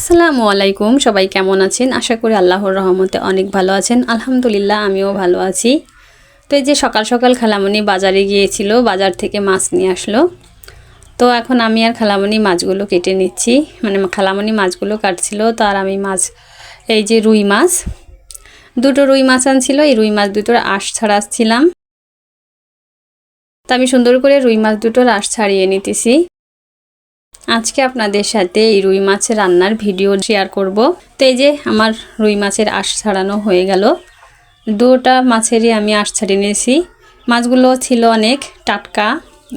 আসসালামু আলাইকুম, সবাই কেমন আছেন? আশা করি আল্লাহর রহমতে অনেক ভালো আছেন। আলহামদুলিল্লাহ, আমিও ভালো আছি। তো এই যে সকাল সকাল খালামণি বাজারে গিয়েছিল, বাজার থেকে মাছ নিয়ে আসলো। তো এখন আমি আর খালামণি মাছগুলো কেটে নিচ্ছি। মানে খালামণি মাছগুলো কাটছিল, তো আর আমি মাছ, এই যে রুই মাছ। দুটো রুই মাছ আনছিল, এই রুই মাছ দুটোর আঁশ ছাড়াচ্ছিলাম তো আমি সুন্দর করে রুই মাছ দুটোর আঁশ ছাড়িয়ে নিতেছি। আজকে আপনাদের সাথে এই রুই মাছের রান্নার ভিডিও শেয়ার করব। তো এই যে আমার রুই মাছের আঁশ ছাড়ানো হয়ে গেল। দুটা মাছেরই আমি আঁশ ছাড়িয়ে নিয়েছি। মাছগুলো ছিল অনেক টাটকা,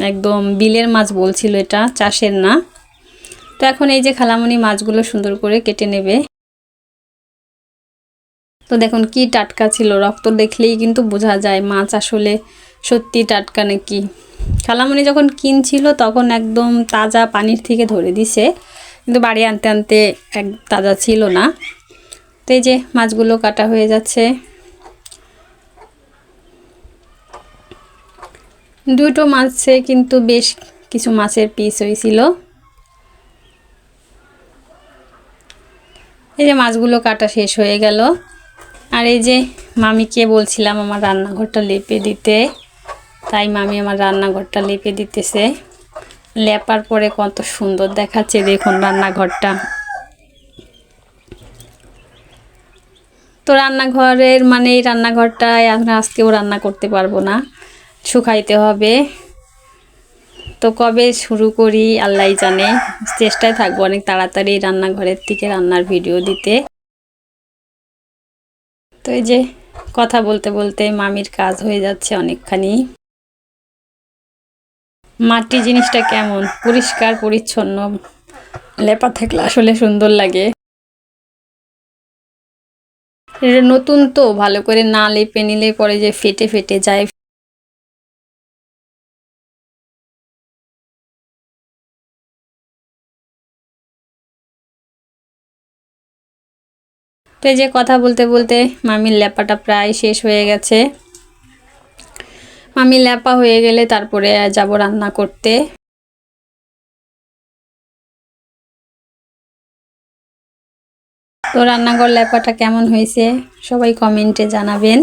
একদম বিলের মাছ বলছিল এটা, চাষের না। তো এখন এই যে খালামণি মাছগুলো সুন্দর করে কেটে নেবে। তো দেখুন কি টাটকা ছিল, রক্ত দেখলেই কিন্তু বোঝা যায় মাছ আসলে সত্যি টাটকা নাকি। খালামণি যখন কিনছিল তখন একদম তাজা পানির থেকে ধরে দিছে। কিন্তু বাড়ি আনতে আনতে এক তাজা ছিল না। তো এই যে মাছগুলো কাটা হয়ে যাচ্ছে। দুটো মাছে কিন্তু বেশ কিছু মাছের পিস হয়েছিল। এই যে মাছগুলো কাটা শেষ হয়ে গেল। আর এই যে মামিকে বলছিলাম আমার রান্নাঘরটা লেপে দিতে। তাই মামি আমার রান্নাঘরটা লেপে দিতেছে। লেপার পরে কত সুন্দর দেখাচ্ছে দেখুন রান্নাঘরটা। তো রান্নাঘরের মানে এই রান্নাঘরটায় আমরা আজকেও রান্না করতে পারব না। শুকাইতে হবে। তো কবে শুরু করি আল্লাহ জানে। চেষ্টায় থাকব অনেক তাড়াতাড়ি রান্নাঘরের থেকে রান্নার ভিডিও দিতে। তো এই যে কথা বলতে বলতে মামির কাজ হয়ে যাচ্ছে অনেকখানি। মাটি জিনিসটা কেমন? পরিষ্কার, পরিচ্ছন্ন, লেপা থাকলে আসলে সুন্দর লাগে। এটা নতুন তো, ভালো করে না লেপে নিলে পরে যে ফেটে ফেটে যায়। তো যে কথা বলতে বলতে মামির লেপাটা প্রায় শেষ হয়ে গেছে। মামি ল্যাপা হয়ে গেলে তারপরে যাব রান্না করতে। তো রান্নাঘর লেপাটা কেমন হয়েছে সবাই কমেন্টে জানাবেন।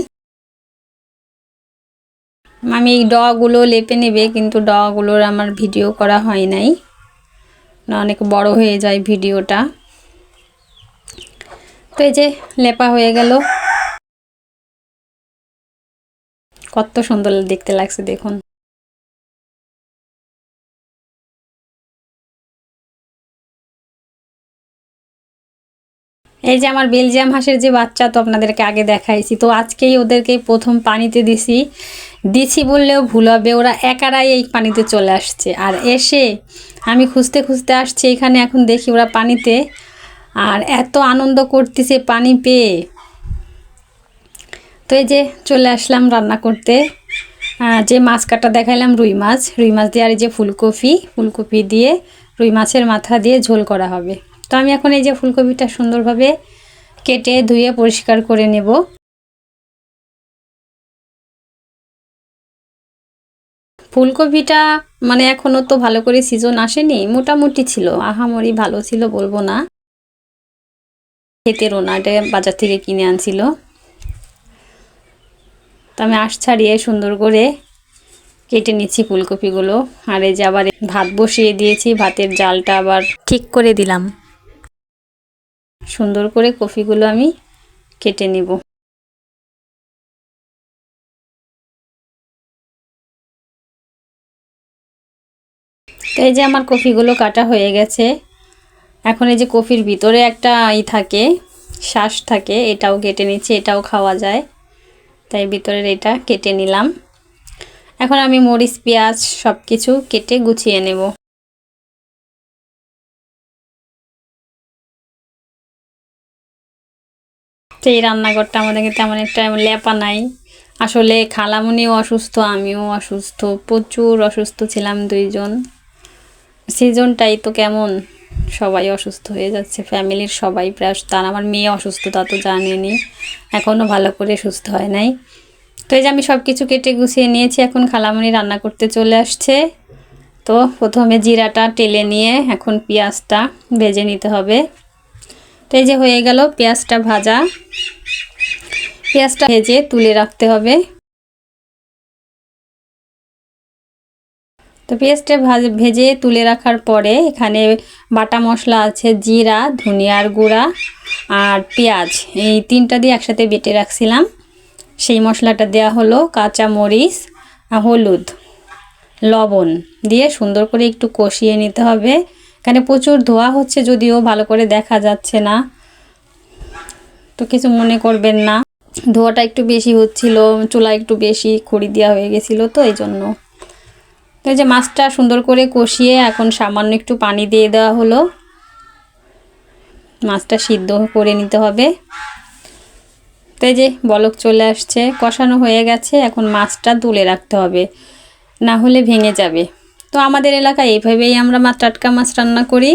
আমি এই ডগুলো লেপে নেবে কিন্তু ডগুলোর আমার ভিডিও করা হয় নাই। অনেক বড় হয়ে যায় ভিডিওটা। তো এই যে লেপা হয়ে গেল। কত সুন্দর দেখতে লাগছে, দেখুন। এই যে আমার বেলজিয়াম হাঁসের যে বাচ্চা, তো আপনাদেরকে আগে দেখাইছি। তো আজকেই ওদেরকে প্রথম পানিতে দিছি। দিছি বললেও ভুল হবে, ওরা একারাই এই পানিতে চলে আসছে। আর এসে আমি খুঁজতে খুঁজতে আসছি, এখানে এখন দেখি ওরা পানিতে। আর এত আনন্দ করতেছে পানি পেয়ে। তো এই যে চলে আসলাম রান্না করতে। যে মাছ কাটা দেখাইলাম, রুই মাছ। রুই মাছ দিয়ে আর এই যে ফুলকপি ফুলকপি দিয়ে রুই মাছের মাথা দিয়ে ঝোল করা হবে। তো আমি এখন এই যে ফুলকপিটা সুন্দরভাবে কেটে ধুয়ে পরিষ্কার করে নেব। ফুলকপিটা মানে এখনও তো ভালো করে সিজন আসেনি, মোটামুটি ছিল। আহামরি ভালো ছিল বলব না। খেতেরও না, এটা বাজার থেকে কিনে আনছিল। তো আমি আশ ছাড়িয়ে সুন্দর করে কেটে নিচ্ছি ফুলকপিগুলো। আর এই যে আবার ভাত বসিয়ে দিয়েছি, ভাতের জালটা আবার ঠিক করে দিলাম। সুন্দর করে কফিগুলো আমি কেটে নেব। তো এই যে আমার কফিগুলো কাটা হয়ে গেছে। এখন এই যে কফির ভিতরে একটা ই থাকে শ্বাস থাকে, এটাও কেটে নিচ্ছি, এটাও খাওয়া যায়। তাই ভিতরের এটা কেটে নিলাম। এখন আমি মরিচ, পেঁয়াজ সব কিছু কেটে গুছিয়ে নেব। তো এই রান্নাঘরটা আমাদেরকে তেমন একটা লেপা নাই। আসলে খালামুনিও অসুস্থ, আমিও অসুস্থ, প্রচুর অসুস্থ ছিলাম দুইজন। সিজনটাই তো কেমন? সবাই অসুস্থ হয়ে যাচ্ছে, ফ্যামিলির সবাই প্রায় তার আমার মেয়ে অসুস্থ, তা তো জানেনি এখনও ভালো করে সুস্থ হয় নাই। তো এই যে আমি সব কিছু কেটে গুছিয়ে নিয়েছি, এখন খালামণি রান্না করতে চলে আসছে। তো প্রথমে জিরাটা টেলে নিয়ে এখন পেঁয়াজটা ভেজে নিতে হবে। তো এই যে হয়ে গেল পেঁয়াজটা ভাজা। পেঁয়াজটা ভেজে তুলে রাখতে হবে। তো পেঁয়াজটা ভাজ, ভেজে তুলে রাখার পরে এখানে বাটা মশলা আছে জিরা, ধনিয়ার গুঁড়া আর পেঁয়াজ। এই তিনটা দিয়ে একসাথে বেটে রাখছিলাম। সেই মশলাটা দেয়া হলো কাঁচা মরিচ হলুদ। লবণ দিয়ে সুন্দর করে একটু কষিয়ে নিতে হবে। এখানে প্রচুর ধোয়া হচ্ছে যদিও, ভালো করে দেখা যাচ্ছে না। তো কিছু মনে করবেন না। ধোয়াটা একটু বেশি হচ্ছিল, চুলা একটু বেশি খড়ি দেওয়া হয়ে গেছিল, তো এই জন্য। তো যে মাছটা সুন্দর করে কষিয়ে এখন সামান্য একটু পানি দিয়ে দেওয়া হলো। মাছটা সিদ্ধ করে নিতে হবে। তো যে বলক চলে আসছে, কষানো হয়ে গেছে, এখন মাছটা তুলে রাখতে হবে, না হলে ভেঙে যাবে। তো আমাদের এলাকায় এইভাবেই আমরা মাছ টাটকা মাছ রান্না করি।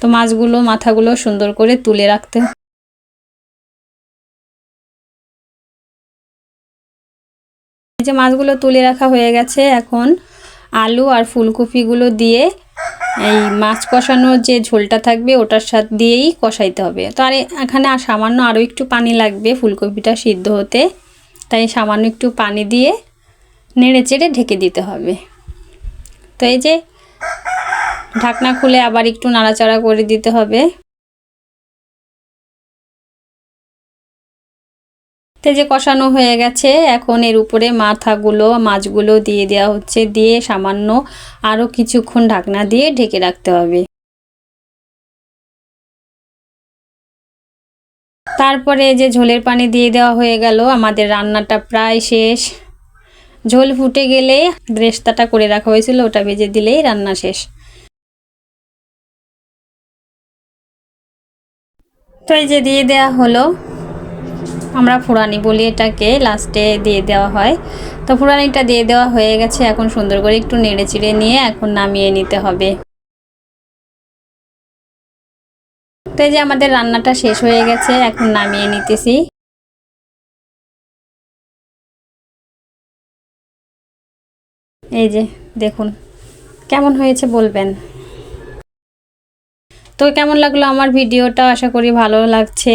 তো মাছগুলো, মাথাগুলো সুন্দর করে তুলে রাখতে এই যে মাছগুলো তুলে রাখা হয়ে গেছে, এখন আলু আর ফুলকপিগুলো দিয়ে এই মাছ কষানোর যে ঝোলটা থাকবে, ওটার সাথে দিয়েই কষাইতে হবে। তো আর, এখানে আর সামান্য আরও একটু পানি লাগবে ফুলকপিটা সিদ্ধ হতে। তাই সামান্য একটু পানি দিয়ে নেড়ে চেড়ে ঢেকে দিতে হবে। তো এই যে ঢাকনা খুলে আবার একটু নাড়াচাড়া করে দিতে হবে। তো যে কষানো হয়ে গেছে, এখন এর উপরে মাথাগুলো, মাছগুলো দিয়ে দেওয়া হচ্ছে। দিয়ে সামান্য আরও কিছুক্ষণ ঢাকনা দিয়ে ঢেকে রাখতে হবে। তারপরে যে ঝোলের পানি দিয়ে দেওয়া হয়ে গেল, আমাদের রান্নাটা প্রায় শেষ। ঝোল ফুটে গেলে রেস্তাটা করে রাখা হয়েছিল, ওটা ভেজে দিলেই রান্না শেষ। তো এই যে দিয়ে দেওয়া হলো। আমরা ফুরানি বলি এটাকে লাস্টে দিয়ে দেওয়া হয়। তো ফুরানিটা দিয়ে দেওয়া হয়ে গেছে, এখন সুন্দর করে একটু নেড়ে চিড়ে নিয়ে এখন নামিয়ে নিতে হবে। তো যে আমাদের রান্নাটা শেষ হয়ে গেছে, এখন নামিয়ে নিতেছি। এই যে, দেখুন, কেমন হয়েছে বলবেন? তো কেমন লাগল আমার ভিডিওটা? আশা করি ভালো লাগছে।